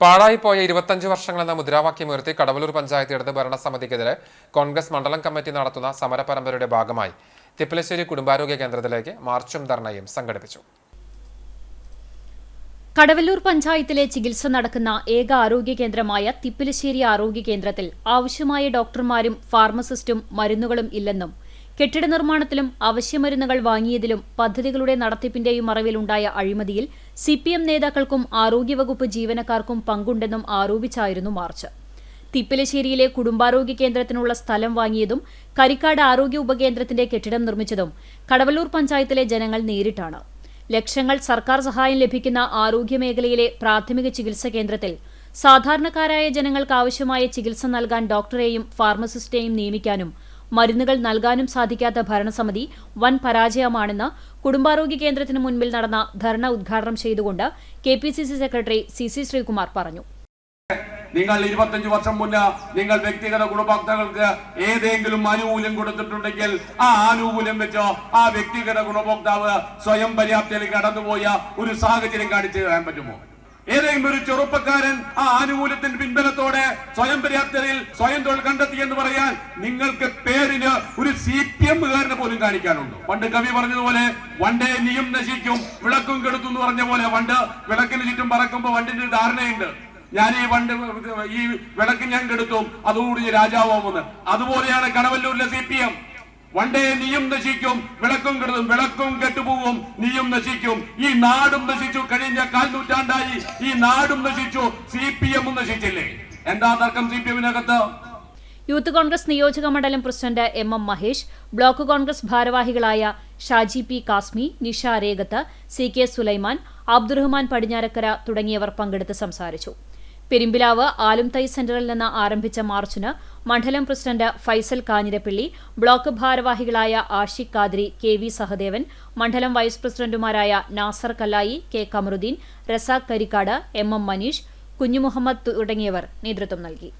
പാഴായിപ്പോയ ഇരുപത്തഞ്ച് വർഷങ്ങളെന്ന മുദ്രാവാക്യമുയർത്തി കടവലൂർ പഞ്ചായത്ത് ഇടത് ഭരണസമിതിക്കെതിരെ കോൺഗ്രസ് മണ്ഡലം കമ്മിറ്റി നടത്തുന്ന സമരപരമ്പരയുടെ ഭാഗമായി തിപ്പലശ്ശേരി കുടുംബാരോഗ്യ കേന്ദ്രത്തിലേക്ക് മാർച്ചും ധർണയും സംഘടിപ്പിച്ചു. കടവല്ലൂർ പഞ്ചായത്തിലെ ചികിത്സ നടക്കുന്ന ഏക ആരോഗ്യ കേന്ദ്രമായ തിപ്പിലശ്ശേരി ആരോഗ്യ കേന്ദ്രത്തിൽ ആവശ്യമായ ഡോക്ടർമാരും ഫാർമസിസ്റ്റും മരുന്നുകളും ഇല്ലെന്നും കെട്ടിട നിർമ്മാണത്തിലും അവശ്യമരുന്നുകൾ വാങ്ങിയതിലും പദ്ധതികളുടെ നടത്തിപ്പിന്റെയും മറവിലുണ്ടായ അഴിമതിയിൽ സി പി എം നേതാക്കൾക്കും ആരോഗ്യവകുപ്പ് ജീവനക്കാർക്കും പങ്കുണ്ടെന്നും ആരോപിച്ചായിരുന്നു മാർച്ച്. തിപ്പലശ്ശേരിയിലെ കുടുംബാരോഗ്യ കേന്ദ്രത്തിനുള്ള സ്ഥലം വാങ്ങിയതും കരിക്കാട് ആരോഗ്യ ഉപകേന്ദ്രത്തിന്റെ കെട്ടിടം നിർമ്മിച്ചതും കടവല്ലൂർ പഞ്ചായത്തിലെ ജനങ്ങൾ നേരിട്ടാണ്. ലക്ഷങ്ങൾ സർക്കാർ സഹായം ലഭിക്കുന്ന ആരോഗ്യ മേഖലയിലെ പ്രാഥമിക ചികിത്സാ കേന്ദ്രത്തിൽ സാധാരണക്കാരായ ജനങ്ങൾക്ക് ആവശ്യമായ ചികിത്സ നൽകാൻ ഡോക്ടറെയും ഫാർമസിസ്റ്റേയും നിയമിക്കാനും മരുന്നുകൾ നൽകാനും സാധിക്കാത്ത ഭരണസമിതി വൻ പരാജയമാണെന്ന് കുടുംബാരോഗ്യ കേന്ദ്രത്തിന് മുൻപിൽ നടന്ന ധർണ ഉദ്ഘാടനം ചെയ്തുകൊണ്ട് K P C C secretary C C Sreekumar പറഞ്ഞു. നിങ്ങൾ ഇരുപത്തഞ്ച് വർഷം മുന്നേ നിങ്ങൾ വ്യക്തിഗത ഗുണഭോക്താക്കൾക്ക് ഏതെങ്കിലും ആനുകൂല്യം കൊടുത്തിട്ടുണ്ടെങ്കിൽ ആ ആനുകൂല്യം വെച്ചോ ആ വ്യക്തിഗത ഗുണഭോക്താവ് സ്വയം പര്യാപ്തയിൽ കടന്നുപോയ ഒരു സാഹചര്യം കാണിച്ചു തരാൻ പറ്റുമോ? ഏതെങ്കിലും ഒരു ചെറുപ്പക്കാരൻ ആ ആനുകൂല്യത്തിന്റെ പിൻബലത്തോടെ സ്വയം പര്യാപ്തതയിൽ സ്വയം തൊഴിൽ കണ്ടെത്തി എന്ന് പറയാൻ നിങ്ങൾക്ക് പേരിന് ഒരു സി പി എമ്മുകാരനെ പോലും കാണിക്കാനുണ്ട്. പണ്ട് കവി പറഞ്ഞതുപോലെ വണ്ടേ നീയും നശിക്കും വിളക്കും കെടുത്തു എന്ന് പറഞ്ഞ പോലെ വണ്ട് വിളക്കിന് ചുറ്റും പറക്കുമ്പോൾ വണ്ടിന്റെ ധാരണയുണ്ട്. ഞാൻ ഈ വണ്ട് ഈ വിളക്ക് ഞാൻ കെടുത്തും അതോടുകൂടി ഞാൻ രാജാവാമെന്ന് അതുപോലെയാണ് കടവല്ലൂരിലെ സി പി എം. വണ്ടേ നീയും നശിക്കും വിളക്കും കിടന്നും വിളക്കും കെട്ടുപോകും നീയും നശിക്കും. ഈ നാടും നശിച്ചു കഴിഞ്ഞ കാൽ നൂറ്റാണ്ടായി ഈ നാടും നശിച്ചു സി പി എമ്മും നശിച്ചില്ലേ? എന്താ തർക്കം സി പി എമ്മിനകത്ത്? യൂത്ത് കോൺഗ്രസ് നിയോജക മണ്ഡലം president M M Mahesh block Congress ഭാരവാഹികളായ Shaji P Kasmi Nisha Regath C K Sulaiman Abdurahman Padinjarakkara തുടങ്ങിയവർ പങ്കെടുത്ത് സംസാരിച്ചു. പെരുമ്പിലാവ് ആലുംതൈ സെന്ററിൽ നിന്ന് ആരംഭിച്ച മാർച്ചിന് മണ്ഡലം പ്രസിഡന്റ് ഫൈസൽ കാഞ്ഞിരപ്പള്ളി ബ്ലോക്ക് ഭാരവാഹികളായ ആഷിഖ് കാദ്രി കെ വി സഹദേവൻ മണ്ഡലം വൈസ് പ്രസിഡന്റുമാരായ Nasar Kallayi K Kamaruddin Razak Karikkad M M Manish Kunjumuhammad തുടങ്ങിയവർ നേതൃത്വം നൽകി.